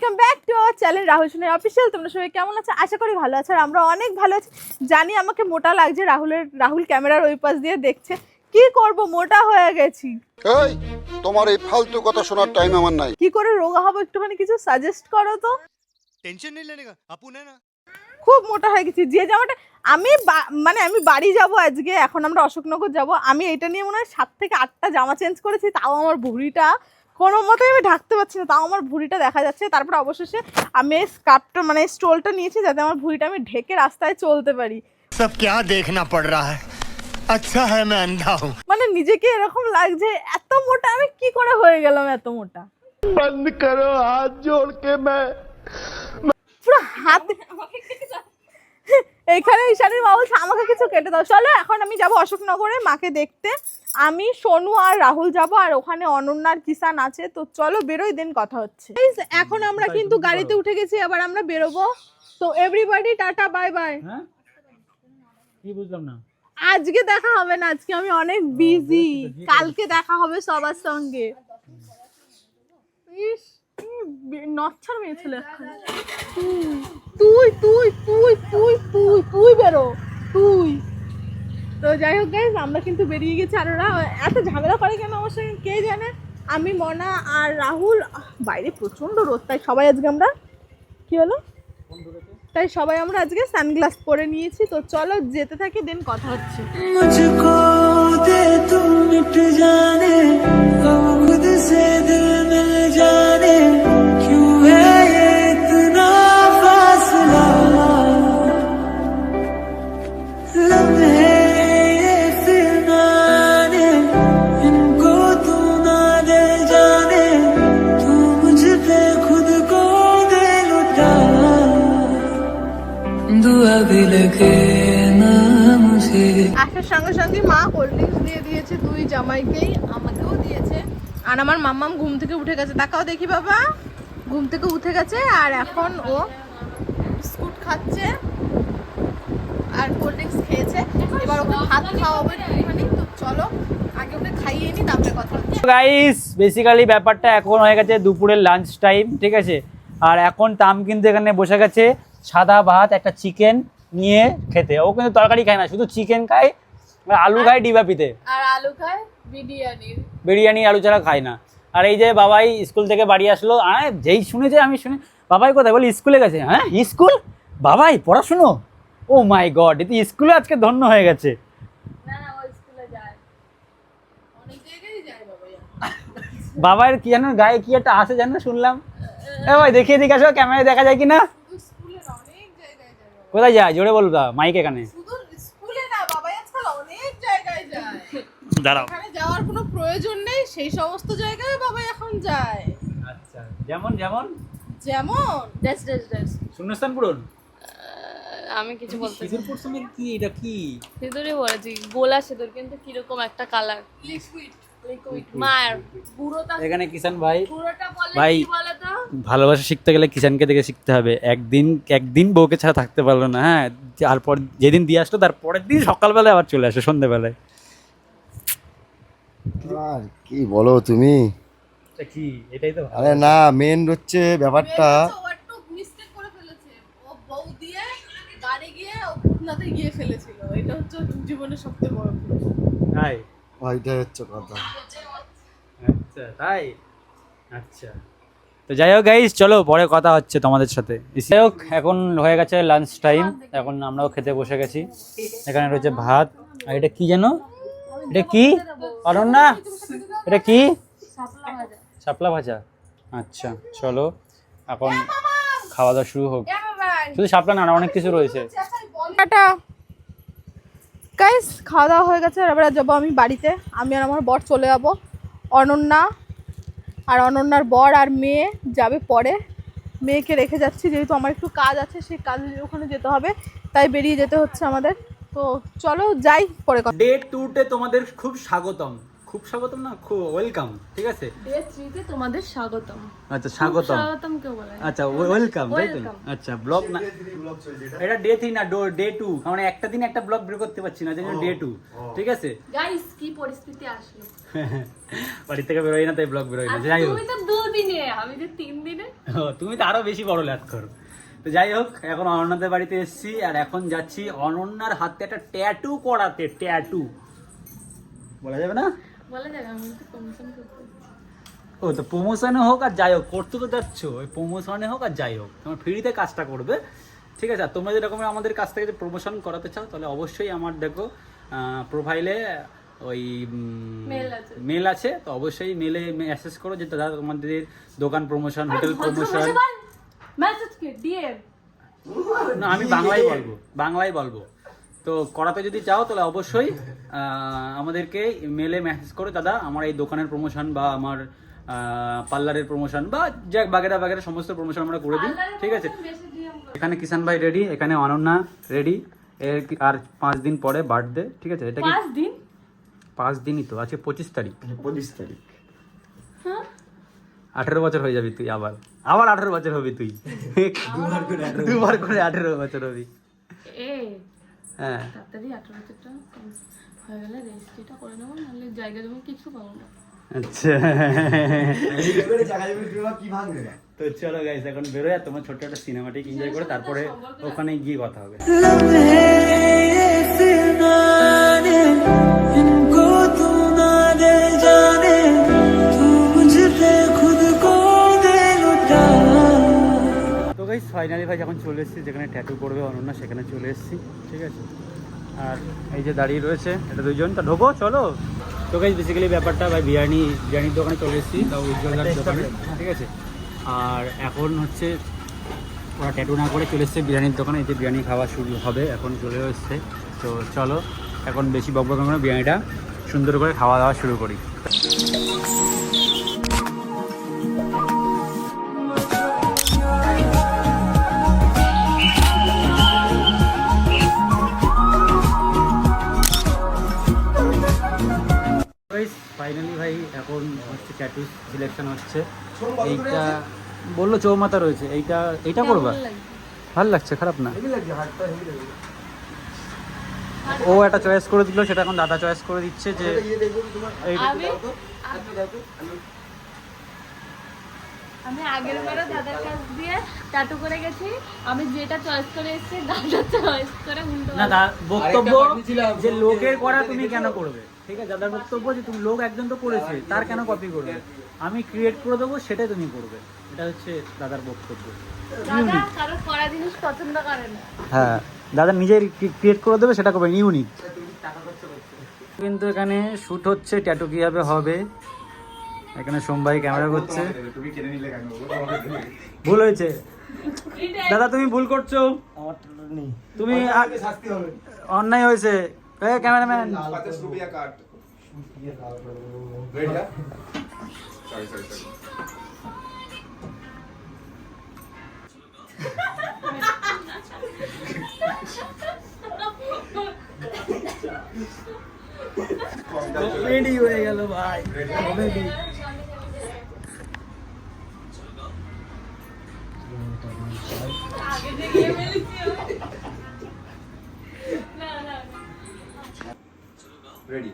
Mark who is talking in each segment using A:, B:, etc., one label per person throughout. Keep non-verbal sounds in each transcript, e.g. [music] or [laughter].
A: Welcome back to our channel Rahul Shoner official তোমরা সবাই কেমন আছো? আশা করি ভালো আছো আর আমরা অনেক ভালো আছি। জানি আমাকে মোটা লাগছে রাহুলের রাহুল ক্যামেরার ওই পাশ দিয়ে দেখছে। কি করব? মোটা হয়ে গেছি।
B: এই তোমার এই ফালতু কথা শোনার টাইম আমার নাই।
A: কি করে রোগা হব? একটুখানি কিছু সাজেস্ট করো তো।
C: টেনশন নেই লেনেগা আপু নে না।
A: খুব মোটা হয়ে গেছি। যে জামাটা আমি মানে আমি বাড়ি যাব আজকে এখন আমরা অশোকনগর যাব। আমি এটা নিয়ে মনে হয় সাত থেকে আটটা জামা চেঞ্জ করেছি তাও আমার ভুঁড়িটা কোনো মতে আমি ঢাকতে পারছি না তাও আমার ভুঁড়িটা দেখা যাচ্ছে। তারপর অবশেষে আমি স্কার্পটা মানে স্টোলটা নিয়েছি যাতে আমার ভুঁড়িটা আমি ঢেকে রাস্তায় চলতে পারি।
C: সব কে দেখনা পড় রা আচ্ছা হ্যাঁ আমি আন্ধা হুম।
A: মানে নিজেকে এরকম লাগছে এত মোটা আমি কি করে হয়ে গেলাম এত মোটা?
C: বন্ধ করো হাত জোড় কে মে
A: পুরো হাত এখানে ঈশানীর মা বলছে আমাকে কিছু কেটে দাও। চলো এখন আমি যাব অশোকনগরে মাকে দেখতে। আমি সোনু আর রাহুল যাব আর ওখানে অনন্যার কিষান আছে। তো চলো বেরোই দিন কথা হচ্ছে। এখন আমরা কিন্তু গাড়িতে উঠে গেছি আবার আমরা বেরোবো। তো এভরিবডি টাটা বাই বাই
D: হ্যাঁ? কি বুঝলাম না।
A: আজকে দেখা হবে না আজকে আমি অনেক বিজি কালকে দেখা হবে সবার সঙ্গে। ইস। নচ্ছার মেয়ে ছেলে। তুই তুই তুই তুই তুই তুই বেরো তুই। তো যাই হোক গাইজ আমরা কিন্তু বেরিয়ে গেছি আর ওরা এত ঝামেলা করে কেন আমার সঙ্গে কে জানে? আমি মনা আর রাহুল বাইরে প্রচণ্ড রোদ তাই সবাই আজকে আমরা কি হলো? তাই সবাই আমরা আজকে সানগ্লাস পরে নিয়েছি তো চলো যেতে থাকি দিন কথা হচ্ছে। আসার সঙ্গে সঙ্গে মা কোল্ড ড্রিঙ্কস দিয়ে দিয়েছে, দুই জামাইকেই আমাকেও দিয়েছে। আর আমার মাম্মাম ঘুম থেকে উঠে গেছে। তাকাও দেখি বাবা, ঘুম থেকে উঠে গেছে আর এখন ও বিস্কুট খাচ্ছে আর কোল্ড ড্রিঙ্কস খেয়েছে। এবার ওকে ভাত খাওয়াবো একটুখানি। তো চলো, আগে ওকে খাইয়ে নি, তারপরে কথা
D: গাইস বেসিক্যালি ব্যাপারটা এখন হয়ে গেছে দুপুরের লাঞ্চ টাইম ঠিক আছে? আর এখন তাম কিন্তু এখানে বসে গেছে, সাদা ভাত, একটা চিকেন নিয়ে খেতে। ও কিন্তু তরকারি খায় না, শুধু চিকেন খায় আলু খায় ডিবাপিতে
A: আর আলু খায় বিরিয়ানির
D: বিরিয়ানি আলু ছাড়া খায় না। আর এই যে বাবাই স্কুল থেকে বাড়ি আসলো আয় যেই শুনেছে আমি শুনে বাবাই কোথায়? বলি স্কুলে গেছে। হ্যাঁ স্কুল? বাবাই পড়াশুনো? ও মাই গড এতে স্কুলে আজকে ধন্য হয়ে গেছে। বাবার কি জানো গায়ে কি একটা আসে জানো শুনলাম। এ ভাই দেখিয়ে দিকে আসো ক্যামেরায় দেখা যায় কি না। কোথায় যায়? জোরে বলবা মাইক এখানে
A: শুধু স্কুলে না বাবাই আজকাল অনেক জায়গায় যায় [laughs]
D: দাঁড়াও।
A: ওখানে যাওয়ার কোনো প্রয়োজন নেই সেই সমস্ত জায়গায় বাবাই এখন যায়।
D: আচ্ছা যেমন যেমন?
A: যেমন? ড্যাস ড্যাস ড্যাস
D: শূন্যস্থান পূরণ?
E: আমি কিছু বলতে
D: সিঁদুর পড়ছো কি? এটা কি?
E: সিঁদুরই বলেছি গোলা সিঁদুর কিন্তু কীরকম একটা কালার মায়ের পুরোটা
D: এখানে কিষান ভাই। ভাই। ভালোবাসা শিখতে গেলে কিষানকে দেখে শিখতে হবে। একদিন একদিন বউকে ছাড়া থাকতে পারল না হ্যাঁ? তারপর যেদিন দিয়ে আসলো তার পরের দিন সকালবেলায় আবার চলে আসে সন্ধ্যেবেলায়।
F: আর কি বলো তুমি?
D: কি? এটাই তো
F: আরে না মেন হচ্ছে ব্যাপারটা
A: ও একটু মিস্টেক করে ফেলেছে। ও বউ দিয়ে গাড়ি গিয়ে ও ভূতনাথে গিয়ে ফেলেছিল। এটা হচ্ছে জীবনের সবচেয়ে বড়
D: তাই?
F: ওইটাই হচ্ছে কথা।
D: আচ্ছা তাই? আচ্ছা। তো যাই হোক গাইজ চলো পরে কথা হচ্ছে তোমাদের সাথে। যাই হোক এখন হয়ে গেছে লাঞ্চ টাইম এখন আমরাও খেতে বসে গেছি। এখানে রয়েছে ভাত। আর এটা কি যেন? এটা কি? অনন্যা এটা কি? শাপলা ভাজা। আচ্ছা চলো, এখন খাওয়া দাওয়া শুরু হোক। শুধু শাপলা না অনেক কিছু রয়েছে।
A: টাটা। গাইস খাওয়া দাওয়া হয়ে গেছে, এবার যাব আমি বাড়িতে। আমি আর আমার বর চলে যাব। অনন্যা আর অনন্যার বর আর মেয়ে যাবে পরে। মেয়েকে রেখে যাচ্ছি, যেহেতু আমার একটু কাজ আছে, সেই কাজে ওখানে যেতে হবে। তাই বেরিয়ে যেতে হচ্ছে আমাদের। তো চলো যাই পরে কথা
D: ডে টুতে তোমাদের খুব স্বাগতম। খুব স্বাগতম না খুব ওয়েলকাম ঠিক আছে?
E: ডে থ্রিতে তোমাদের স্বাগতম।
D: আচ্ছা স্বাগতম।
E: স্বাগতম কেউ বলে
D: আচ্ছা ওয়েলকাম তাই তো? আচ্ছা ব্লগ না এটা ডে থ্রি না ডে টু কারণ একটা দিন একটা ব্লগ বের করতে পারছি না জন্য ডে টু ঠিক আছে?
E: গাইস কি পরিস্থিতি আসলো? [laughs]
D: বাড়ি থেকে বেরোই না তাই ব্লগ বেরোই না যাই হোক।
E: তুমি তো দুদিনে আমি তো তিন দিনে।
D: তুমি তো আরও বেশি বড় ল্যাদ করো। তো যাই হোক এখন অনন্যাদের বাড়িতে এসেছি আর এখন যাচ্ছি অনন্যার হাতে একটা ট্যাটু করাতে ট্যাটু বলা যাবে না?
E: বলা যাবে আমি তো প্রমোশন
D: ও তো প্রমোশনে হোক আর যাই হোক করতে তো যাচ্ছ। ওই প্রমোশনে হোক আর যাই হোক তোমার ফ্রিতে কাজটা করবে। ঠিক আছে আর তোমরা যেরকম আমাদের কাছ থেকে প্রমোশন করাতে চাও তাহলে অবশ্যই আমার দেখো প্রোফাইলে ওই মেল আছে। তো অবশ্যই মেলে অ্যাসেস করো যে দাদা তোমাদের দোকান প্রমোশন হোটেল প্রমোশন
E: মেসেজ কে? ডিএম
D: না আমি বাংলায় বলব বাংলায় বলব। তো করাতে যদি চাও তাহলে অবশ্যই আমাদেরকে মেলে মেসেজ করে। দাদা আমার এই দোকানের প্রমোশন বা আমার পার্লারের প্রমোশন বা যাক বাগেরা বাগেরা সমস্ত প্রমোশন আমরা করে দিই। ঠিক আছে? এখানে কিষান ভাই রেডি এখানে অনন্যা রেডি এর আর পাঁচ দিন পরে বার্থডে ঠিক আছে? এটা কি?
E: পাঁচ দিন?
D: পাঁচ দিনই তো আজকে পঁচিশ তারিখ।
F: পঁচিশ তারিখ।
D: আঠেরো বছর হয়ে যাবি তুই আবার। আবার আঠেরো বছর হবি তুই। দুবার করে আঠেরো। বছর হবি। হ্যাঁ।
E: হয়ে
D: আচ্ছা।
F: কি
D: তো চলো গাইস এখন বেরোয় আর তোমার ছোট্ট একটা সিনেমাটিক এনজয় করে তারপরে ওখানে গিয়ে কথা হবে। ফাইনালি ভাই যখন চলে এসেছি যেখানে ট্যাটু করবে অনন্যা সেখানে চলে এসেছি ঠিক আছে? আর এই যে দাঁড়িয়ে রয়েছে এটা দুজন তা ঢোকো চলো। তো গাইস বেসিক্যালি ব্যাপারটা ভাই বিরিয়ানি বিরিয়ানির দোকানে চলে এসেছি তাও উজ্জ্বলদার দোকানে ঠিক আছে? আর এখন হচ্ছে ওরা ট্যাটু না করে চলে এসছে বিরিয়ানির দোকানে এই যে বিরিয়ানি খাওয়া শুরু হবে এখন চলে এসছে। তো চলো এখন বেশি বকবক করে বিরিয়ানিটা সুন্দর করে খাওয়া দাওয়া শুরু করি। ফাইনালি ভাই এখন হচ্ছে ট্যাটু সিলেকশন হচ্ছে। এইটা বলল চৌমাথা রয়েছে এইটা এইটা করবা? ভালো লাগছে? খারাপ না? ও একটা চয়েস করে দিল সেটা এখন দাদা চয়েস করে দিচ্ছে যে এই
E: আমি বারও দাদার কাছ দিয়ে টাটু করে গেছি। আমি যেটা চয়েস করে এসেছি দাদা চয়েস করে উল্টো
D: না দা বক্তব্য যে লোকের করা তুমি কেন করবে? ঠিক আছে দাদার বক্তব্য যে তুমি লোক একজন তো করেছে তার কেন কপি করবে? আমি ক্রিয়েট করে দেবো সেটাই তুমি করবে। এটা হচ্ছে দাদার বক্তব্য।
E: দাদা কারও করা জিনিস পছন্দ করে না।
D: হ্যাঁ দাদা নিজেই ক্রিয়েট করে দেবে সেটা করবে ইউনিক। কিন্তু এখানে শুট হচ্ছে ট্যাটু কীভাবে হবে? এখানে সোমবাই ক্যামেরা করছে। ভুল হয়েছে। দাদা তুমি ভুল করছ। তুমি অন্যায় হয়েছে ক্যামেরাম্যান। কমেডি হয়ে গেল ভাই কমেডি
E: আগে যে গিয়ে ফেলেছি না না
F: রেডি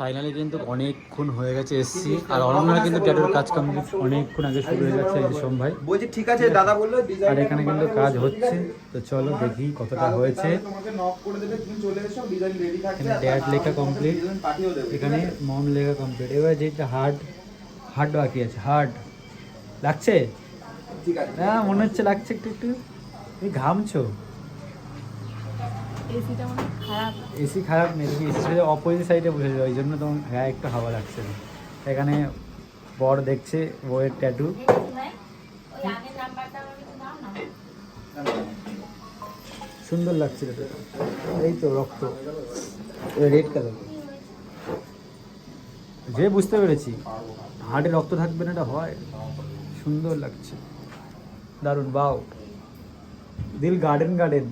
D: ফাইনালি কিন্তু অনেকক্ষণ হয়ে গেছে এসছি। আর অনন্যা কিন্তু ট্যাটুর কাজ কমপ্লিট অনেকক্ষণ আগে শুরু হয়ে গেছে এই সোম ভাই।
F: বলছি ঠিক আছে দাদা বলল
D: আর এখানে কিন্তু কাজ হচ্ছে। তো চলো দেখি কতটা হয়েছে। এখানে ড্যাড লেখা কমপ্লিট এখানে মম লেখা কমপ্লিট এবার যেটা হার্ড হার্ড বাকি আছে হার্ড লাগছে? হ্যাঁ মনে হচ্ছে লাগছে একটু একটু। ঘামছো?
E: এসিটা মনে খারাপ।
D: এসি খারাপ নেই তুমি এসি সাইডে অপোজিট সাইডে বসে যাও ওই জন্য তোমার গায়ে একটু হাওয়া লাগছে না। এখানে বর দেখছে বইয়ের ট্যাটু সুন্দর লাগছে এই তো রক্ত রেড কালার যে বুঝতে পেরেছি হার্টে রক্ত থাকবে না এটা হয়। সুন্দর লাগছে। দারুণ বাও। দিল গার্ডেন গার্ডেন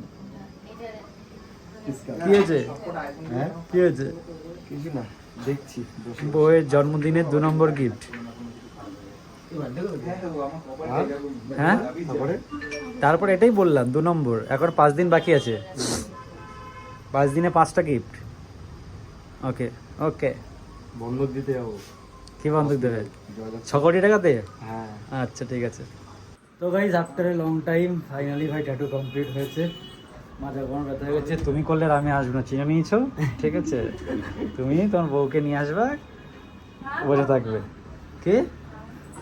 D: কি হয়েছে হ্যাঁ? কি হয়েছে
F: কিছু না দেখছি
D: বউয়ের জন্মদিনের দু নম্বর গিফট হ্যাঁ? তারপর? এটাই বললাম দু নম্বর। এখন পাঁচ দিন বাকি আছে। পাঁচ দিনে পাঁচটা গিফট ওকে ওকে।
F: বন্ধক দিতে যাব।
D: কি বন্ধক দেবে? ছ কোটি টাকাতে?
F: হ্যাঁ।
D: আচ্ছা ঠিক আছে। তো guys after a long time finally ভাই ট্যাটু কমপ্লিট হয়েছে। মাথা কোনো ব্যথা হয়ে গেছে তুমি করলে আর আমি আসব না চিনে নিয়েছো? ঠিক আছে। তুমি তোমার বউকে নিয়ে আসবা বসে থাকবে। কে?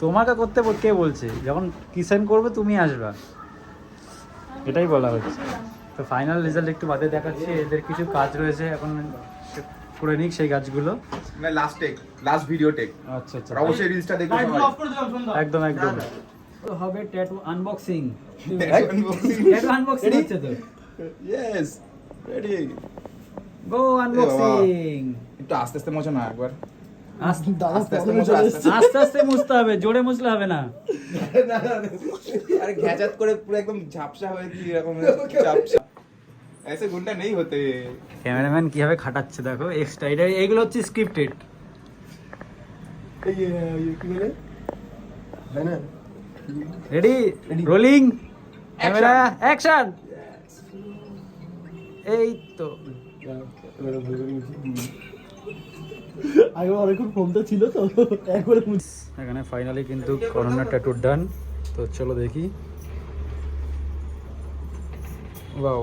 D: তোমাকে করতে কে বলছে? যখন কিসেন করবে তুমি আসবা। এটাই বলা হচ্ছে। তো ফাইনাল রেজাল্ট একটু বাদে দেখাচ্ছি এদের কিছু কাজ রয়েছে এখন করে নিক সেই কাজগুলো।
F: মানে last take last video take
D: আচ্ছা আচ্ছা।
F: অবশ্যই রিলসটা দেখো
D: একদম একদম। তো হবে ট্যাটু আনবক্সিং ট্যাটু আনবক্সিং হচ্ছে তো?
F: ইয়েস রেডি
D: গো আনবক্সিং
F: একটু আস্তে আস্তে মোছো না একবার
D: আস্তে
F: আস্তে আস্তে মোছো আস্তে আস্তে।
D: আস্তে আস্তে মুছতে হবে জোরে মুছলে হবে না [laughs]
F: अरे घ्याचात করে পুরো একদম ঝাপসা হয়ে কি এরকম [laughs] ঝাপসা ऐसे गुंडा नहीं होते
D: ক্যামেরাম্যান কিভাবে খাটাচ্ছে দেখো এক্সট্রা এটা এইগুলো হচ্ছে scripted ready rolling camera action এই তো
G: আগে অনেকক্ষণ ফোনটা ছিল তো একবারে
D: এখানে ফাইনালি কিন্তু করোনা ট্যাটুর ডান তো চলো দেখি। বাও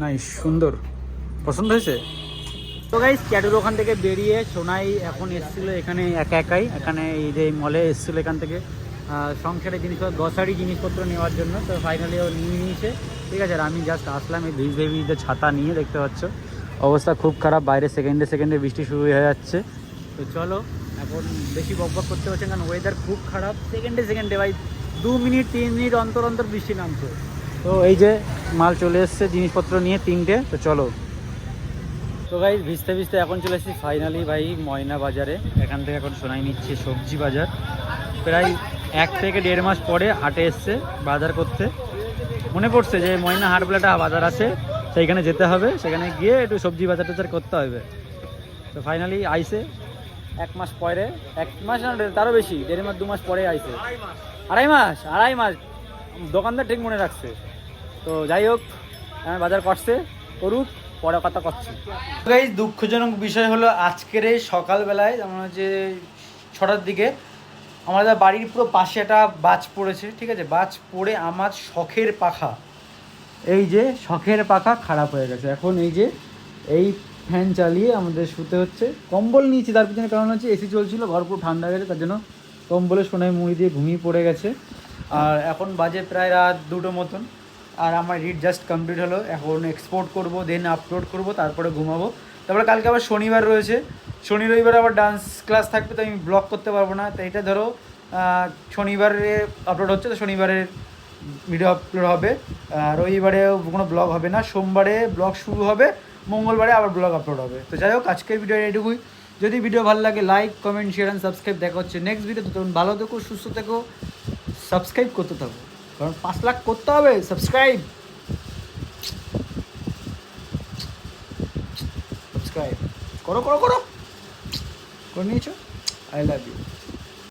D: নাই সুন্দর। পছন্দ হয়েছে? তো গাইস ট্যাটুর ওখান থেকে বেরিয়ে সোনাই এখন এসেছিল এখানে একা একাই। এখানে এই যে মলে এসেছিল এখান থেকে। সংসারের জিনিসপত্র গ্রসারি জিনিসপত্র নেওয়ার জন্য। তো ফাইনালি ও নিয়ে নিয়েছে। ঠিক আছে, আর আমি জাস্ট আসলাম এই ভিজে ভিজে ছাতা নিয়ে, দেখতে পাচ্ছ। অবস্থা খুব খারাপ, বাইরে সেকেন্ডে সেকেন্ডে বৃষ্টি শুরু হয়ে যাচ্ছে। তো চলো, এখন বেশি বক বক করতে হচ্ছে কারণ ওয়েদার খুব খারাপ। সেকেন্ডে সেকেন্ডে ভাই, দু মিনিট, তিন মিনিট অন্তর অন্তর বৃষ্টি নামছে। তো এই যে মাল চলে এসছে, জিনিসপত্র নিয়ে তিনটে। তো চলো। তো ভাই, ভিজতে ভিজতে এখন চলে এসেছি ফাইনালি ভাই ময়না বাজারে। এখান থেকে এখন শোনাই নিচ্ছে সবজি বাজার। প্রায় এক থেকে দেড় মাস পরে হাটে এসছে, বাজার করতে। মনে পড়ছে যে ময়না হাট বলে একটা বাজার আছে, সেইখানে যেতে হবে, সেখানে গিয়ে একটু সবজি বাজার টাজার করতে হবে। তো ফাইনালি আইসে এক মাস পরে, এক মাস না তারও বেশি, দেড় মাস, দু মাস পরে আইসে আড়াই মাস আড়াই মাস, দোকানদার ঠিক মনে রাখছে। তো যাই হোক, আমি বাজার করছে, করুক, পরে কথা করছি। দুঃখজনক বিষয় হলো আজকের এই সকালবেলায় যেমন হচ্ছে ছটার দিকে আমাদের বাড়ির পুরো পাশে একটা বাজ পড়েছে, ঠিক আছে? বাজ পড়ে আমার শখের পাখা। এই যে শখের পাখা খারাপ হয়ে গেছে। এখন এই যে এই ফ্যান চালিয়ে আমাদের শুতে হচ্ছে। কম্বল নিয়েছি, তার পিছনে কারণ হচ্ছে এসি চলছিল, ঘর পুরো ঠান্ডা গেছে, তার জন্য কম্বলে সোনায় মুড়ি দিয়ে ঘুমিয়ে পড়ে গেছে। আর এখন বাজে প্রায় রাত দুটো মতন। আর আমার রিড জাস্ট কমপ্লিট হলো। এখন এক্সপোর্ট করব দেন আপলোড করব, তারপরে ঘুমাবো। তারপরে কালকে আবার শনিবার রয়েছে। শনি, রবিবার আবার ডান্স ক্লাস থাকবে, তো আমি ব্লগ করতে পারব না। তো এটা ধরো শনিবারে আপলোড হচ্ছে, তো শনিবারের ভিডিও আপলোড হবে। আর রবিবারেও কোনো ব্লগ হবে না। সোমবারে ব্লগ শুরু হবে, মঙ্গলবারে আবার ব্লগ আপলোড হবে। তো যাই হোক, আজকের ভিডিও এটুকুই। যদি ভিডিও ভালো লাগে like comment share and subscribe দেখা হচ্ছে নেক্সট ভিডিও তখন ভালো থেকো, সুস্থ থেকো সাবস্ক্রাইব করতে থাকো। কারণ পাঁচ লাখ করতে হবে সাবস্ক্রাইব করো করো করো। করে নিয়েছো? I love you